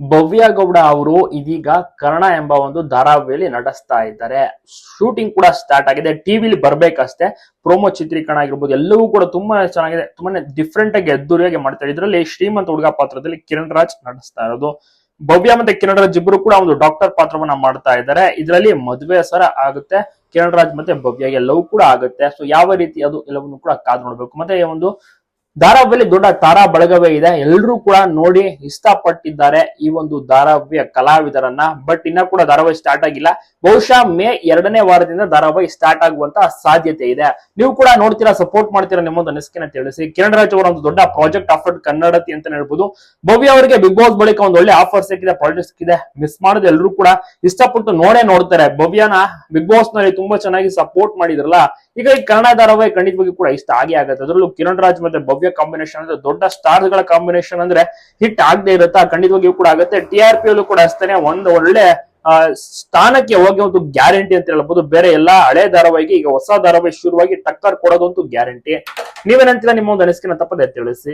ಭವ್ಯ ಗೌಡ ಅವರು ಇದೀಗ ಕರ್ಣ ಎಂಬ ಒಂದು ಧಾರಾವಾಹಿಯಲ್ಲಿ ನಟಿಸ್ತಾ ಇದ್ದಾರೆ. ಶೂಟಿಂಗ್ ಕೂಡ ಸ್ಟಾರ್ಟ್ ಆಗಿದೆ. ಟಿವಿಲಿ ಬರ್ಬೇಕಷ್ಟೇ. ಪ್ರೋಮೋ ಚಿತ್ರೀಕರಣ ಆಗಿರ್ಬೋದು, ಎಲ್ಲವೂ ಕೂಡ ತುಂಬಾ ಚೆನ್ನಾಗಿದೆ. ತುಂಬಾನೇ ಡಿಫ್ರೆಂಟ್ ಆಗಿ ಅದ್ದೂರಿಯಾಗಿ ಮಾಡ್ತಾರೆ ಇದರಲ್ಲಿ ಶ್ರೀಮಂತ ಹುಡುಗ ಪಾತ್ರದಲ್ಲಿ ಕಿರಣ್ ರಾಜ್ ನಟಿಸ್ತಾ ಇರೋದು. ಭವ್ಯ ಮತ್ತೆ ಕಿರಣ್ ರಾಜ್ ಇಬ್ಬರು ಕೂಡ ಒಂದು ಡಾಕ್ಟರ್ ಪಾತ್ರವನ್ನ ಮಾಡ್ತಾ ಇದ್ದಾರೆ. ಇದರಲ್ಲಿ ಮದುವೆ ಸರ ಆಗುತ್ತೆ. ಕಿರಣ್ ರಾಜ್ ಮತ್ತೆ ಭವ್ಯ ಎಲ್ಲವೂ ಕೂಡ ಆಗುತ್ತೆ. ಸೊ ಯಾವ ರೀತಿ ಅದು ಎಲ್ಲವನ್ನು ಕೂಡ ಕಾದು ನೋಡ್ಬೇಕು. ಮತ್ತೆ ಒಂದು ಧಾರಾವಾಹಿಯಲ್ಲಿ ದೊಡ್ಡ ತಾರಾ ಬಳಗವೇ ಇದೆ. ಎಲ್ಲರೂ ಕೂಡ ನೋಡಿ ಇಷ್ಟಪಟ್ಟಿದ್ದಾರೆ ಈ ಒಂದು ಧಾರಾವಿಯ ಕಲಾವಿದರನ್ನ. ಬಟ್ ಇನ್ನ ಕೂಡ ಧಾರಾವಾಹಿ ಸ್ಟಾರ್ಟ್ ಆಗಿಲ್ಲ. ಬಹುಶಃ ಮೇ ಎರಡನೇ ವಾರದಿಂದ ಧಾರಾವಾಹಿ ಸ್ಟಾರ್ಟ್ ಆಗುವಂತ ಸಾಧ್ಯತೆ ಇದೆ. ನೀವು ಕೂಡ ನೋಡ್ತೀರಾ ಸಪೋರ್ಟ್ ಮಾಡ್ತೀರಾ ನಿಮ್ಮೊಂದು ಅನಿಸಿಕೆನ ತಿಳಿಸಿ. ಕಿರಣ್ ರಾಜ್ ಅವರ ಒಂದು ದೊಡ್ಡ ಪ್ರಾಜೆಕ್ಟ್ ಆಫರ್ ಕನ್ನಡತಿ ಅಂತ ಹೇಳ್ಬೋದು. ಭವ್ಯ ಅವರಿಗೆ ಬಿಗ್ ಬಾಸ್ ಬಳಿಕ ಒಂದು ಒಳ್ಳೆ ಆಫರ್ ಸಿಕ್ಕಿದೆ ಪಾಲಿಟಿಕ್ಸ್ ಸಿಕ್ಕಿದೆ. ಮಿಸ್ ಮಾಡೋದು ಎಲ್ಲರೂ ಕೂಡ ಇಷ್ಟಪಟ್ಟು ನೋಡೇ ನೋಡ್ತಾರೆ. ಭವ್ಯನ ಬಿಗ್ ಬಾಸ್ನಲ್ಲಿ ತುಂಬಾ ಚೆನ್ನಾಗಿ ಸಪೋರ್ಟ್ ಮಾಡಿದ್ರಲ್ಲ. ಈಗ ಈ ಕನ್ನಡ ಧಾರಾವಾಹಿ ಖಂಡಿತವಾಗಿ ಕೂಡ ಇಷ್ಟ ಆಗೇ ಆಗುತ್ತೆ. ಅದರಲ್ಲೂ ಕಿರಣ್ ರಾಜ್ ಮತ್ತೆ ಭವ್ಯ ಕಾಂಬಿನೇಷನ್ ಅಂದ್ರೆ ದೊಡ್ಡ ಸ್ಟಾರ್ಸ್ಗಳ ಕಾಂಬಿನೇಷನ್ ಅಂದ್ರೆ ಹಿಟ್ ಆಗದೆ ಇರುತ್ತಾ? ಖಂಡಿತವಾಗಿಯೂ ಕೂಡ ಆಗುತ್ತೆ. ಟಿ ಆರ್ ಪಿ ಅಲ್ಲೂ ಕೂಡ ಅಷ್ಟೇ ಒಂದು ಒಳ್ಳೆ ಸ್ಥಾನಕ್ಕೆ ಹೋಗಿ ಒಂದು ಗ್ಯಾರಂಟಿ ಅಂತ ಹೇಳ್ಬೋದು. ಬೇರೆ ಎಲ್ಲಾ ಹಳೆ ಧಾರಾವಾಹಿಗೆ ಈಗ ಹೊಸ ಧಾರಾವಾಹಿ ಶುರುವಾಗಿ ಟಕ್ಕರ್ ಕೊಡೋದಂತೂ ಗ್ಯಾರಂಟಿ ನೀವೇನಂತೀರಾ ನಿಮ್ಮ ಒಂದು ಅನಿಸಿಕೆನ ತಪ್ಪದೆ ತಿಳಿಸಿ.